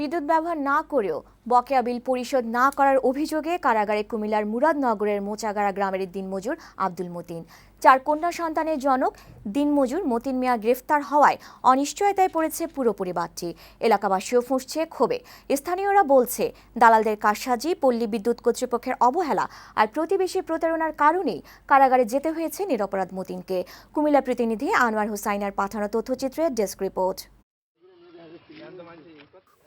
বিদ্যুৎ ব্যবহার না করেও বকেয়া বিল পরিশোধ না করার অভিযোগে কারাগারে কুমিল্লার মুরাদনগরের মোচাগাড়া গ্রামের দিনমজুর আব্দুল মতিন। চার কন্যা সন্তানের জনক দিনমজুর মতিন মিয়া গ্রেফতার হওয়ায় অনিশ্চয়তায় পড়েছে পুরো পরিবারটি। এলাকাবাসীও ফুঁসছে ক্ষোভে। স্থানীয়রা বলছে, দালালদের কারসাজি, পল্লী বিদ্যুৎ কর্তৃপক্ষের অবহেলা আর প্রতিবেশী প্রতারণার কারণেই কারাগারে যেতে হয়েছে নিরপরাধ মতিনকে। কুমিল্লা প্রতিনিধি আনোয়ার হুসাইনার পাঠানো তথ্যচিত্রের ডেস্ক রিপোর্ট।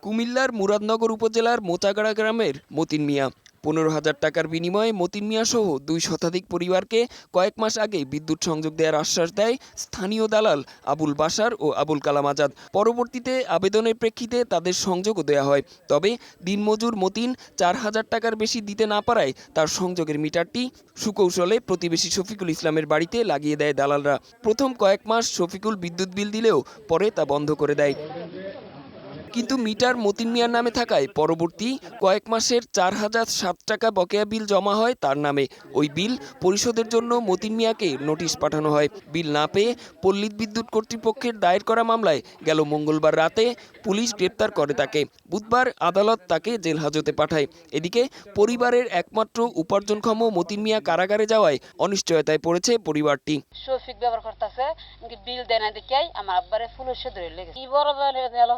কুমিল্লার মুরাদনগর উপজেলার মোচাগাড়া গ্রামের মতিন মিয়া। পনেরো হাজার টাকার বিনিময়ে মতিন মিয়া সহ দুই শতাধিক পরিবারকে কয়েক মাস আগে বিদ্যুৎ সংযোগ দেওয়ার আশ্বাস দেয় স্থানীয় দালাল আবুল বাসার ও আবুল কালাম আজাদ। পরবর্তীতে আবেদনের প্রেক্ষিতে তাদের সংযোগও দেওয়া হয়। তবে দিনমজুর মতিন চার হাজার টাকার বেশি দিতে না পারায় তার সংযোগের মিটারটি সুকৌশলে প্রতিবেশী শফিকুল ইসলামের বাড়িতে লাগিয়ে দেয় দালালরা। প্রথম কয়েক মাস শফিকুল বিদ্যুৎ বিল দিলেও পরে তা বন্ধ করে দেয়। কিন্তু মিটার মতিন মিয়ার নামে থাকায় পরবর্তী কয়েক মাসের চার হাজার সাত টাকা বকেয়া বিল জমা হয় তার নামে। ওই বিল পরিশোধের জন্য মতিন মিয়াকে নোটিশ পাঠানো হয়। বিল না পেয়ে পল্লী বিদ্যুৎ কর্তৃপক্ষের দায়ের করা মামলায় গেল মঙ্গলবার রাতে পুলিশ গ্রেপ্তার করে তাকে। বুধবার আদালত তাকে জেল হাজতে পাঠায়। এদিকে পরিবারের একমাত্র উপার্জনক্ষম মতিন মিয়া কারাগারে যাওয়ায় অনিশ্চয়তায় পড়েছে পরিবারটি। শফিক ব্যবহার করতেছে, বিল দেয় না আমার আব্বারে ফুলের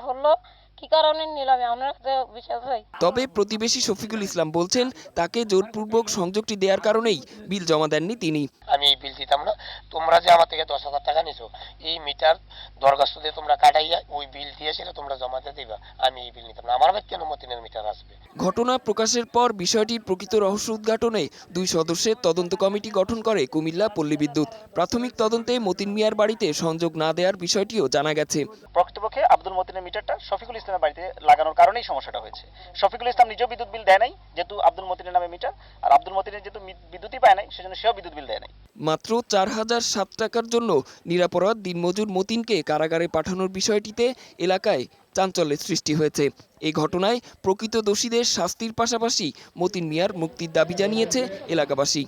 হলো কি কারণে নিলাম? আমার বিশ্বাস হয়? তবে প্রতিবেশী শফিকুল ইসলাম বলছেন তাকে জোরপূর্বক সংযোগটি দেওয়ার কারণেই বিল জমা দেননি তিনি। আমি এই বিল দিতাম না। তোমরা যে আমার থেকে দশ হাজার টাকা নিছো এই মিটার দরখাস্ত দিয়ে তোমরা কাটাইয়া ওই বিল দিয়ে সেটা তোমরা জমা দিয়ে দিবা। আমি এই বিল নিতাম না। আমার বাড়িতে কেন মতিনের মিটার আসবে? ঘটনা প্রকাশের পর বিষয়টির প্রকৃত রহস্য উদ্ঘাটনে দুই সদস্যের তদন্ত কমিটি গঠন করে কুমিল্লা পল্লী বিদ্যুৎ। প্রাথমিক তদন্তে মতিন মিয়ার বাড়িতে সংযোগ না দেওয়ার বিষয়টিও জানা গেছে। প্রকৃতপক্ষে আব্দুল মতিনের মিটারটা শফিকুল ইসলামের বাড়িতে লাগানোর কারণেই সমস্যাটা হয়েছে। শফিকুল ইসলাম নিজেও বিদ্যুৎ বিল দেয় নাই যেহেতু আব্দুল মতিনের নামে মিটার। আর আব্দুল মতিনের যেহেতু বিদ্যুৎই পায় নাই, সেজন্য সেও বিদ্যুৎ বিল দেয় নাই। মাত্র চার হাজার সাত টাকার জন্য নিরাপরাধ দিনমজুর মতিনকে কারাগারে পাঠানোর বিষয়টিতে এলাকায় চাঞ্চল্যের সৃষ্টি হয়েছে। এই ঘটনায় প্রকৃত দোষীদের শাস্তির পাশাপাশি মতিন মিয়ার মুক্তির দাবি জানিয়েছে এলাকাবাসী।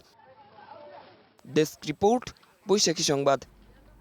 ডেস্ক রিপোর্ট, বৈশাখী সংবাদ।